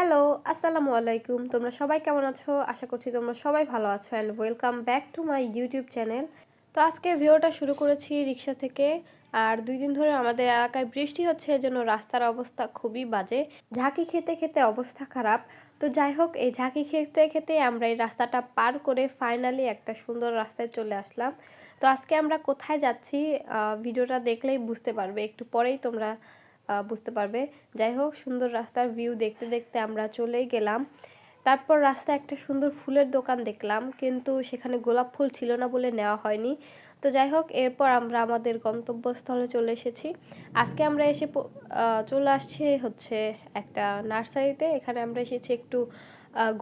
Hello, আসসালামু আলাইকুম। তোমরা সবাই কেমন আছো? আশা করছি তোমরা সবাই ভালো আছো and welcome back to my YouTube channel তো আজকে ভিডিওটা শুরু করেছি রিক্সা থেকে। আর দুই দিন ধরে আমাদের এলাকায় বৃষ্টি হচ্ছে, এজন্য রাস্তার অবস্থা খুবই বাজে। ঝাঁকি খেতে খেতে অবস্থা খারাপ। তো যাই হোক, এই ঝাঁকি খেতে খেতে আমরা এই রাস্তাটা পার করে ফাইনালি একটা সুন্দর রাস্তায় চলে আসলাম। তো আজকে আমরা কোথায় যাচ্ছি ভিডিওটা দেখলেই বুঝতে পারবে। একটু পরেই তোমরা বুঝতে পারবে। যাই হোক, সুন্দর রাস্তার ভিউ দেখতে দেখতে আমরা চলেই গেলাম। তারপর রাস্তায় একটা সুন্দর ফুলের দোকান দেখলাম, কিন্তু সেখানে গোলাপ ফুল ছিল না বলে নেওয়া হয়নি। তো যাই হোক, এরপর আমরা আমাদের গন্তব্যস্থলে চলে এসেছি। আজকে আমরা এসে চলে আসছি হচ্ছে একটা নার্সারিতে। এখানে আমরা এসেছি একটু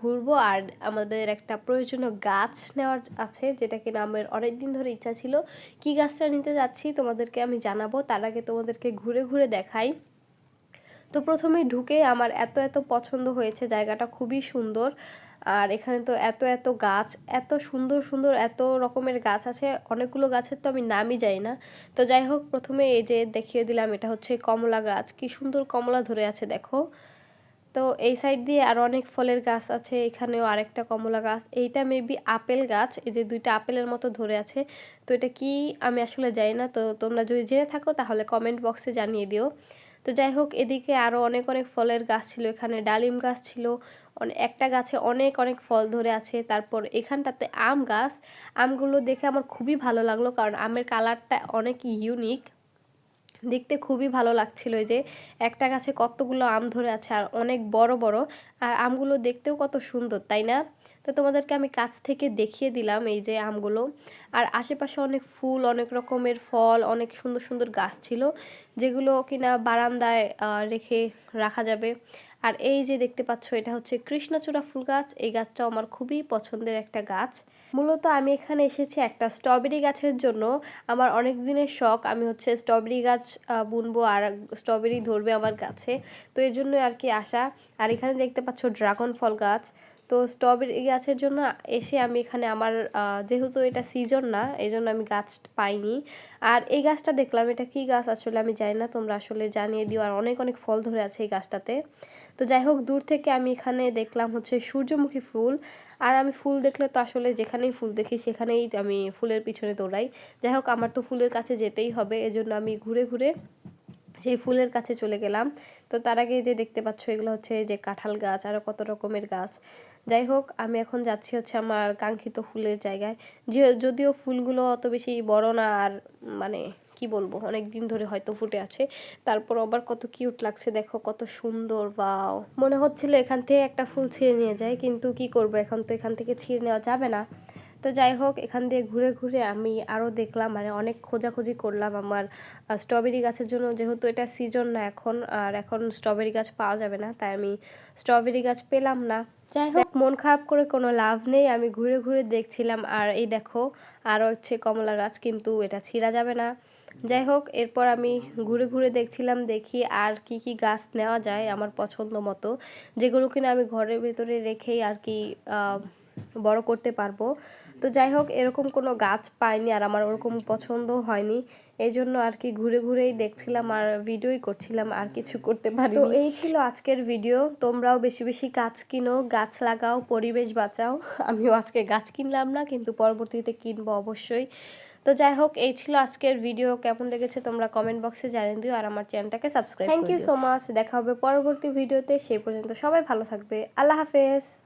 ঘুরবো। আর আমাদের একটা প্রয়োজনীয় গাছ নেওয়ার আছে যেটা কিনা আমার অনেক দিন ধরে ইচ্ছা ছিল। কি গাছটা নিতে যাচ্ছি তোমাদেরকে আমি জানাব, তার আগে তোমাদেরকে ঘুরে ঘুরে দেখাই। তো প্রথমে ঢুকে আমার এত এত পছন্দ হয়েছে, জায়গাটা খুবই সুন্দর। আর এখানে তো এত এত গাছ, এত সুন্দর সুন্দর এত রকমের গাছ আছে, অনেকগুলো গাছের তো আমি নামই যাই না। তো যাই হোক, প্রথমে এই যে দেখিয়ে দিলাম, এটা হচ্ছে কমলা গাছ। কি সুন্দর কমলা ধরে আছে, দেখো। তো এই সাইড দিয়ে আর অনেক ফলের গাছ আছে, এখানেও আরেকটা কমলা গাছ। এইটা মেবি আপেল গাছ, এই যে দুইটা আপেলের মতো ধরে আছে। তো এটা কি আমি আসলে জানি না, তো তোমরা যদি জেনে থাকো তাহলে কমেন্ট বক্সে জানিয়ে দিও। তো যাই হোক, এদিকে আরও অনেক অনেক ফলের গাছ ছিল, এখানে ডালিম গাছ ছিল। একটা গাছে অনেক অনেক ফল ধরে আছে। তারপর এখানটাতে আম গাছ। আমগুলো দেখে আমার খুবই ভালো লাগল, কারণ আমের কালারটা অনেক ইউনিক দেখতে খুবই ভালো লাগছিল যে একটা গাছে কতগুলো আম ধরে আছে আর অনেক বড় বড়। আর আমগুলো দেখতেও কত সুন্দর, তাই না? তো তোমাদেরকে আমি কাছ থেকে দেখিয়ে দিলাম এই যে আমগুলো। আর আশেপাশে অনেক ফুল, অনেক রকমের ফল, অনেক সুন্দর সুন্দর গাছ ছিল, যেগুলো কিনা বারান্দায় রেখে রাখা যাবে। আর এই যে দেখতে পাচ্ছ, এটা হচ্ছে কৃষ্ণচূড়া ফুল গাছ। এই গাছটাও আমার খুবই পছন্দের একটা গাছ। মূলত আমি এখানে এসেছি একটা স্ট্রবেরি গাছের জন্য। আমার অনেক দিনের শখ, আমি হচ্ছে স্ট্রবেরি গাছ বুনবো আর স্ট্রবেরি ধরবে আমার গাছে তো এর জন্য আর কি আসা। আর এখানে দেখতে পাচ্ছ ড্রাগন ফল গাছ। তো স্ট্রবেরি গাছের জন্য এসে আমি এখানে আমার যেহেতু এটা সিজন না এই জন্য আমি গাছ পাইনি। আর এই গাছটা দেখলাম, এটা কি গাছ আসলে আমি জানি না, তোমরা আসলে জানিয়ে দিও। আর অনেক অনেক ফল ধরে আছে এই গাছটাতে। তো যাই হোক, দূর থেকে আমি এখানে দেখলাম হচ্ছে সূর্যমুখী ফুল। আর আমি ফুল দেখলে তো আসলে যেখানেই ফুল দেখি, সেখানেই আমি ফুলের পিছনে দৌড়াই। যাই হোক, আমার তো ফুলের কাছে যেতেই হবে, এজন্য আমি ঘুরে ঘুরে সেই ফুলের কাছে চলে গেলাম। তো তার আগে যে দেখতে পাচ্ছ এগুলো হচ্ছে যে কাঁঠাল গাছ আরও কত রকমের গাছ। যাই হোক, আমি এখন যাচ্ছি হচ্ছে আমার কাঙ্ক্ষিত ফুলের জায়গায়। যে, যদিও ফুলগুলো অত বেশি বড় না আর মানে কি বলব অনেক দিন ধরে হয়তো ফুটে আছে। তারপর আবার কত কিউট লাগছে, দেখো কত সুন্দর বাও মনে হচ্ছিল এখান থেকে একটা ফুল ছিঁড়ে নিয়ে যায় কিন্তু কি করব, এখন তো এখান থেকে ছিঁড়ে নেওয়া যাবে না। তো যাই হোক এখান দিয়ে ঘুরে ঘুরে আমি আরও দেখলাম মানে অনেক খোঁজাখুঁজি করলাম আমার স্ট্রবেরি গাছের জন্য। যেহেতু এটা সিজন না এখন আর এখন স্ট্রবেরি গাছ পাওয়া যাবে না তাই আমি স্ট্রবেরি গাছ পেলাম না। যাই হোক মন খারাপ করে কোনো লাভ নেই আমি ঘুরে ঘুরে দেখছিলাম আর এই দেখো আরও হচ্ছে কমলা গাছ কিন্তু এটা ছিঁড়া যাবে না। যাই হোক এরপর আমি ঘুরে ঘুরে দেখছিলাম দেখি আর কি কি গাছ নেওয়া যায় আমার পছন্দ মতো যেগুলো কিনা আমি ঘরের ভেতরে রেখেই আর কি আহ, বড় করতে পারব। তো যাই হোক এরকম কোনো গাছ পাইনি আর আমার ওরকম পছন্দ হয়নি। এই জন্য আর কি ঘুরে ঘুরেই দেখছিলাম আর ভিডিওই করছিলাম আর কিছু করতে পারি তো এই ছিল আজকের ভিডিও। তোমরাও বেশি বেশি গাছ কিনো গাছ লাগাও পরিবেশ বাঁচাও। আমিও আজকে গাছ কিনলাম না কিন্তু পরবর্তীতে কিনবো অবশ্যই। তো যাই হোক এই ছিল আজকের ভিডিও। কেমন লেগেছে তোমরা কমেন্ট বক্সে জানিয়ে দিও আর আমার চ্যানেলটাকে subscribe thank you so much দেখা হবে পরবর্তী ভিডিওতে। সেই পর্যন্ত সবাই ভালো থাকবে। আল্লাহ হাফেজ।